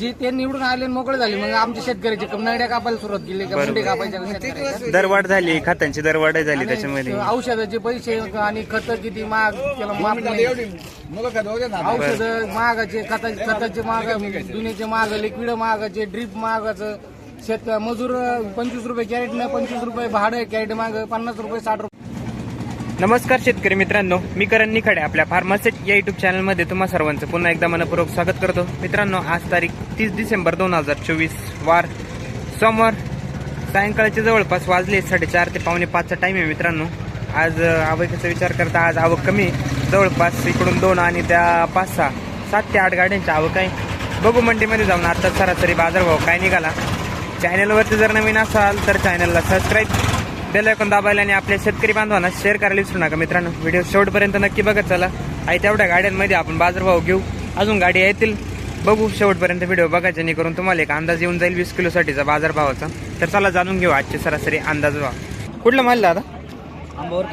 म्हणजे ते निवडून आले आणि मोकळे झाले. मग आमच्या शेतकऱ्याचे नड्या कापायला सुरुवात केली का? मुंडे कापायच्या शेतकऱ्याच्या. दरवाढ झाली खतांची दरवाढ झाली त्याच्यामध्ये. आणि औषधाचे पैसे आणि खत किती महाग त्याला माफ नाही. औषध महागाचे खताचे खताचे महाग दुन्याचे महाग लिक्विड महागाचे ड्रीप महागाचं. शेत मजूर पंचवीस रुपये कॅरेट न पंचवीस रुपये भाडं कॅरेट माग पन्नास रुपये साठ रुपये. नमस्कार शेतकरी मित्रांनो मी करण निखाडे आपल्या फार्मासेट या युट्यूब चॅनलमध्ये तुम्हा सर्वांचं पुन्हा एकदा मनपूर्वक स्वागत करतो. मित्रांनो आज तारीख तीस डिसेंबर दोन हजार चोवीस वार सोमवार सायंकाळचे जवळपास वाजले साडेचार ते पावणे पाचचा टाईम आहे मित्रांनो. आज अं, विचार करता आज आवक कमी जवळपास इकडून दोन आणि त्या पाच सहा सात ते आठ गाड्यांची आवक आहे. बघू मंडीमध्ये जाऊन आता सरासरी बाजारभाव काय निघाला. चॅनलवरती जर नवीन असाल तर चॅनलला सबस्क्राईब बेल ऐकून दाबायला आणि आपल्या शेतकरी बांधवांना शेअर करायला विसरू नका. मित्रांनो व्हिडिओ शेवटपर्यंत नक्की बघत चला. आहे तेवढ्या गाड्यांमध्ये आपण बाजारभाव घेऊ. अजून गाडी येतील. बघू शेवटपर्यंत व्हिडिओ बघा जेणेकरून तुम्हाला एक अंदाज येऊन जाईल वीस किलोसाठीचा बाजारभावाचा. तर चला जाणून घेऊ आजचे सरासरी अंदाज भाव. कुठलं माल दादा?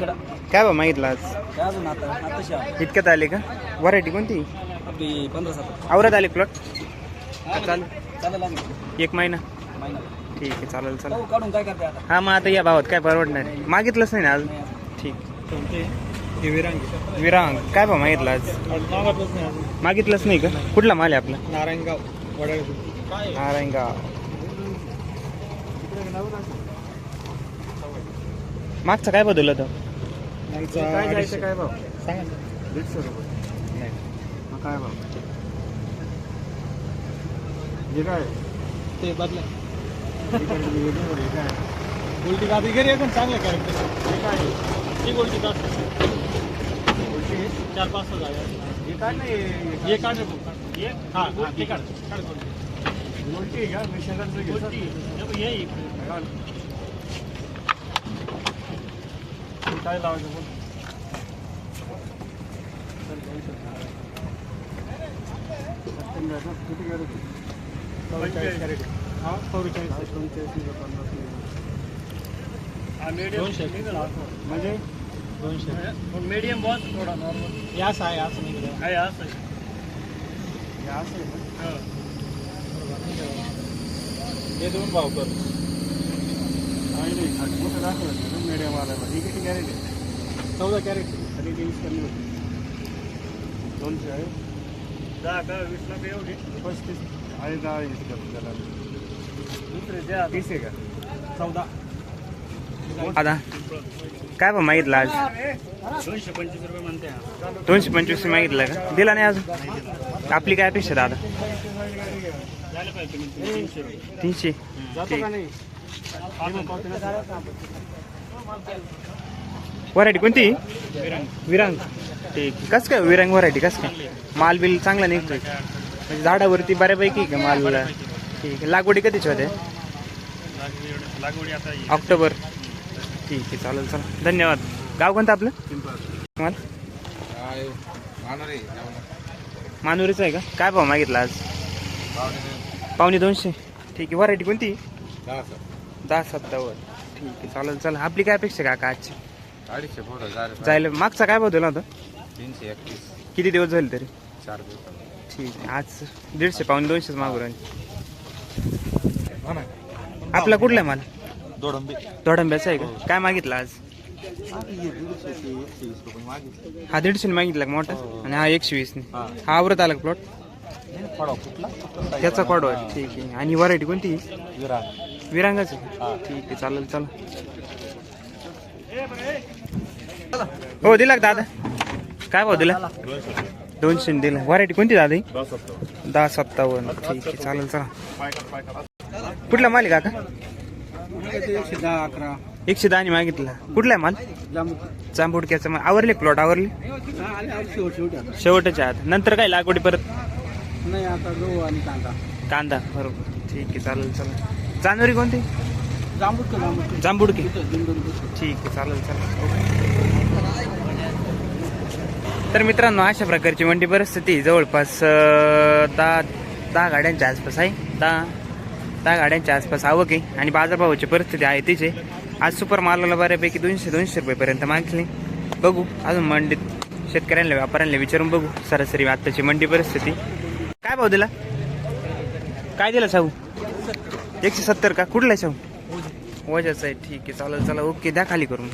कडा काय भाव मागितला आज? आता? इतक्यात आले का? व्हरायटी कोणती? आवरत आले प्लॉट चालेल. एक महिना. महिना. ठीक आहे चालेल चालेल. काढून काय करते आता? हा मग आता या भावात काय परवडणार आहे? मागितलंच नाही ना आज? ठीक. विरांग. काय भाव मागितला आज? मागितलंच नाही का? कुठला माल आहे आपला? नारायणगाव वडाळ. नारायणगाव. मागचा काय बदललं तो काय जायचं काय भाव? सांगा दीडशे रुपये. नाही. काय भाव? हे काय? ते बदला गोल्टी दादी घरी पण चांगलं कॅरेक्टर हे काय ही गोल्टी गाद चार पाच सहा जागा हे काय नाही हे काढ रे भाऊ, काढ. हे हा हा, ते काढ काढ गोल्टी गोल्टी का मी शेजारचं गोल्टी हे इकडे काय लावायचं बोल म्हणजे? दोनशे. मीडियम बॉस थोडा नॉर्मल यास आहे असं नाही काय असं हे दोन भाव कर. आणि नाही मोठं दाखवलं मीडियम आला ही किती कॅरेट आहे? चौदा कॅरेट आणि तेवीस कमी होती. दोनशे आहे. दहा का वीस लाख एवढी. पस्तीस आणि दहा वीस करून त्याला तीस आहे का चौदा. दादा काय भाव मागितला आज? दोनशे पंचवीस रुपये म्हणते. दोनशे पंचवीस मागितलं का? दिला नाही अजून? आपली काय अपेक्षा दादा तीनशे व्हरायटी कोणती? विरांग. ठीक. कसं काय विरांग व्हरायटी कसं काय? माल बिल चांगला निघतोय. म्हणजे झाडावरती बऱ्यापैकी का माल? ठीक आहे. लागवडी कधीची होते? लागवडी आता ऑक्टोबर. ठीक आहे चालेल चालेल धन्यवाद. गाव कोणतं आपलं? तुम्हाला? मानुरीचं आहे का? काय भाव मागितला आज? पावणे दोनशे. ठीक आहे व्हरायटी कोणती? दहा सत्तावन्न. ठीक आहे चालेल चालेल आपली काय अपेक्षा का का आजची? अडीचशे फोटो झाले जायला मागचा काय बदल होता? तीनशे एकतीस. किती दिवस झाले तरी? चार दिवस. ठीक आहे आज दीडशे पावणे दोनशेच मागू राहिले. आपला कुठला आहे माल? दोडंबी. दोडंब्याचा आहे का? काय मागितला आज? हा दीडशे मागितला का मोठा? आणि हा एकशे वीस हा. हा आवरत आला प्लॉट त्याचा कॉडवर ठीक आहे. आणि व्हरायटी कोणती? विरा विरांगाची? हा. ठीक आहे चालेल चला. हो दिला का दादा? काय भाव दिला? दोनशे दिला. व्हरायटी कोणती दादा ही? दहा सत्तावन्न. ठीक आहे चालेल चला. कुठला माल आहे काका? एकशे दहा अकरा. एकशे मागितला. कुठला आहे माल? जांबुडक्याचा माल. आवरले प्लॉट आवरले? शेवटच्या आत. नंतर काय लागवडी परत? नाही आता गहू आणि कांदा. कांदा. बरोबर. ठीक आहे चालेल चालेल. जानेवारी कोणती? जांबूट का जांबूट जांबुडकी दिंडोरी ठीक आहे चालेल चालेल. तर मित्रांनो अशा प्रकारची मंडी परिस्थिती जवळपास अं, दहा दहा गाड्यांच्या आसपास आहे. दहा त्या गाड्यांच्या आसपास आवक आहे आणि बाजारभावाची परिस्थिती आहे तिचे आज सुपर मालाला बऱ्यापैकी दोनशे दोनशे रुपयेपर्यंत मागली बघू अजून मंडीत शेतकऱ्यांना व्यापाऱ्यांना विचारून बघू. सरासरी आत्ताची मंडी परिस्थिती. काय भाव दिला? काय दिला शाहू? एकशे सत्तर का? कुठला आहे शाहू? वजाच आहे. ठीक आहे चालेल चला ओके द्या खाली करून.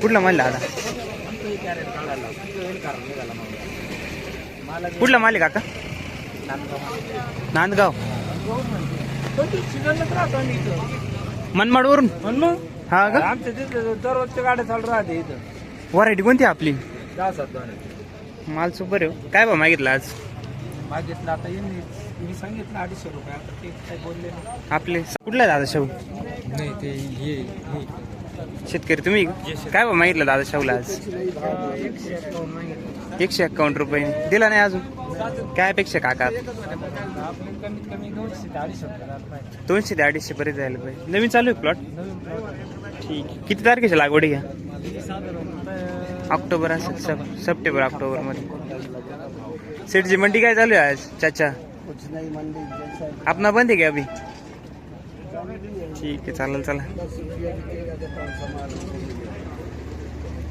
कुठला माल दादा? कुठला माल आहे काका? नांदगाव. मनमाडवरून? हा का? आमच्या तिथं दररोजच्या गाड्या चालू राहते इथं. व्हरायटी कोणती आपली? दहा सात माल सुपर आहे हो. काय बा मागितला आज? मागितलं आता यांनी मी सांगितलं अडीचशे रुपये. आता ते काही बोलले नाही. आपले कुठला दादा शाहू नाही ते हे हे. शेतकरी तुम्ही? काय बा मागितलं दादा शाहूला आज? एकशे एक्कावन्न रुपये. दिला नाही अजून? काय अपेक्षा काका दोनशे ते अडीचशे पर्यंत जायला पाहिजे. नवीन चालू आहे प्लॉट ठीक आहे. किती तारखेची लागवड आहे घ्या ऑक्टोबर असेल सब सप्टेंबर ऑक्टोबरमध्ये सेठजी मंडी काय चालू आहे आज चाचा? आपणा बंद आहे क्या अभी? ठीक आहे चालेल चला.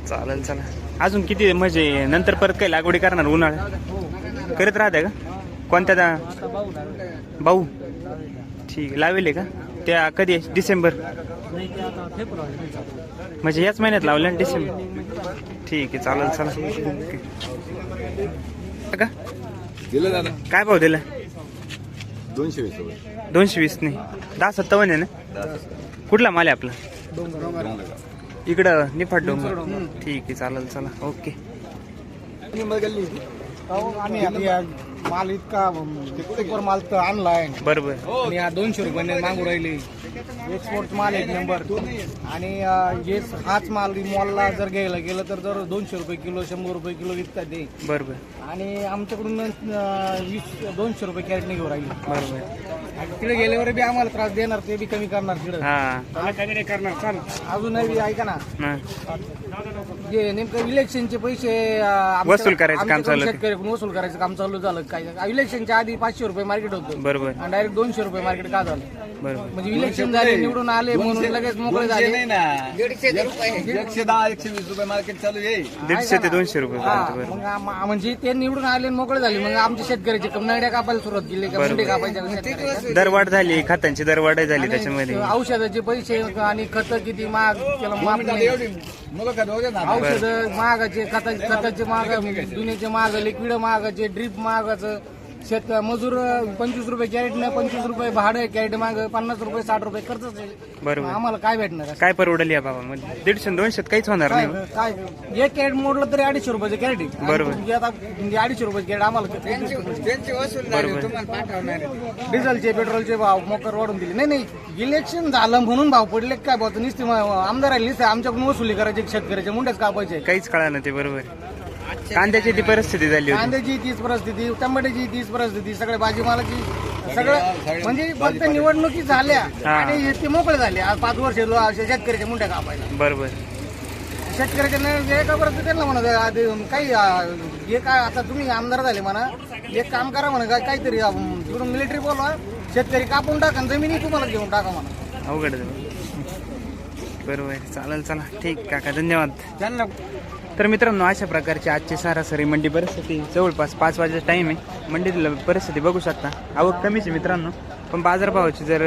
चालेल चला. अजून किती म्हणजे नंतर परत काही लागवडी करणार उन्हाळ्यात करत राहते का? कोणत्या दा- भाऊ? भाऊ ठीक आहे लावेल का? त्या कधी आहे? डिसेंबर? म्हणजे याच महिन्यात लावलं ना डिसेंबर? ठीक आहे चालेल चला. ओके. का? काय भाव दिला? दोनशे वीस दोनशे वीस नाही दहा सत्तावन्न आहे ना? कुठला माल आहे आपला? इकडं निफाड डोंगर ठीक आहे चालेल चला. ओके. माल इतका वर माल तर आणलाय. बरोबर. आणि हा दोनशे रुपयाने मागू राहिले. एक्सपोर्ट माल एक नंबर आणि हे हाच माल मॉलला जर घ्यायला गेलं तर जर दोनशे रुपये किलो शंभर रुपये किलो विकतात ते. बरोबर. आणि आमच्याकडून वीस दोनशे रुपये कॅरेटने घेऊन राहिले. बरोबर. आणि तिकडे गेल्यावर बी आम्हाला त्रास देणार ते बी कमी करणार तिकडे. हा. काही नाही करणार चाल अजूनही ऐका ना. हा. जे नेमकं इलेक्शनचे पैसे अं, आमच्या- वसूल करायचं काम आमच्याकडून चालू होतं. शेतकऱ्याकडून वसूल करायचं काम चालू झालं. काय इलेक्शनच्या आधी पाचशे रुपये मार्केट होतं. बरोबर. आणि डायरेक्ट दोनशे रुपये मार्केट का झालं? बरोबर. म्हणजे इलेक्शन झाले निवडून आले म्हणून लगेच मोकळे झाले. एकशे दहा एकशे वीस रुपये मार्केट चालू आहे. दीडशे ते दोनशे रुपये हा, पर्यंत मग आम- म्हणजे ते निवडून आले आणि मोकळे झाले. मग आमच्या शेतकऱ्याचे कमनाड्या कापायला सुरुवात केली कापायच्या. दरवाढ झाली खतांची दरवाढ झाली त्याच्यामध्ये. औषधाचे पैसे आणि खत किती महाग त्याला नाही. ना. औषध महागाचे खताचे खताचे महाग दुनियाचे महाग लिक्विड महागाचे ड्रीप महागाचं. शेत मजूर पंचवीस रुपये कॅरेटनं पंचवीस रुपये भाडं कॅरेट माग पन्नास रुपये साठ रुपये खर्च बरोबर. आम्हाला काय भेटणार? काय परवडली या बाबा मध्ये दीडशे दोनशे काहीच होणार काय नाही काय एक कॅरेट मोडलं तरी अडीचशे रुपयाचं कॅरेट आहे. आणि बरोबर. म्हणजे आता म्हणजे अडीचशे रुपये कॅरेट आम्हाला डिझेलचे पेट्रोलचे भाव मोकर वाढून दिले. नाही नाही. इलेक्शन झालं म्हणून भाव पडले काय भाव नुसते आमदार आले नुसते आमच्याकडून वसुली करायचे शेतकऱ्याच्या मुंड्याच कापायचे. काहीच कळा ना ते बरोबर कांद्याची. ती परिस्थिती झाली होती. कांद्याची तीच परिस्थिती टमाट्याची तीच परिस्थिती सगळ्या भाजीमालाची सगळं म्हणजे फक्त निवडणुकी झाल्या हा. आणि ते मोकळे झाले. आज पाच वर्ष शेतकऱ्याच्या मुंड्या कापायला. बरोबर. शेतकऱ्याच्या न- एका वर्ष त्यांना म्हणा काही हे काय आता तुम्ही आमदार झाले म्हणा एक काम करा म्हणा काय- काहीतरी तिकडून मिलिटरी बोलवा शेतकरी कापून टाका आणि जमिनी तुम्हाला घेऊन टाका म्हणा. अवघड. बरोबर चालेल चला. ठीक काका. धन्यवाद. त्यांना तर मित्रांनो अशा प्रकारची आजची सरासरी मंडी परिस्थिती जवळपास पाच वाजेचा टाईम आहे. मंडीतील परिस्थिती बघू शकता. आवक कमीच आहे मित्रांनो. पण बाजारभावाची जर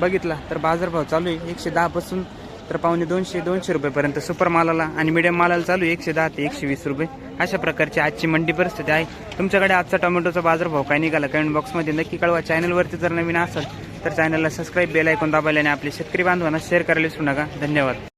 बघितला तर बाजारभाव चालू आहे. एकशे दहापासून तर पावणे दोनशे दोनशे रुपयेपर्यंत सुपर मालाला आणि मिडियम मालाला चालू आहे. एकशे दहा ते एकशे वीस रुपये. अशा प्रकारची आजची मंडी परिस्थिती आहे. तुमच्याकडे आजचा टोमॅटोचा बाजारभाव काय निघाला कमेंट बॉक्समध्ये नक्की कळवा. चॅनलवरती जर नवीन असाल तर चॅनलला सबस्क्राईब बेल ऐकून दाबायला आणि आपले शेतकरी बांधवांना शेअर करायला विसरू नका. धन्यवाद.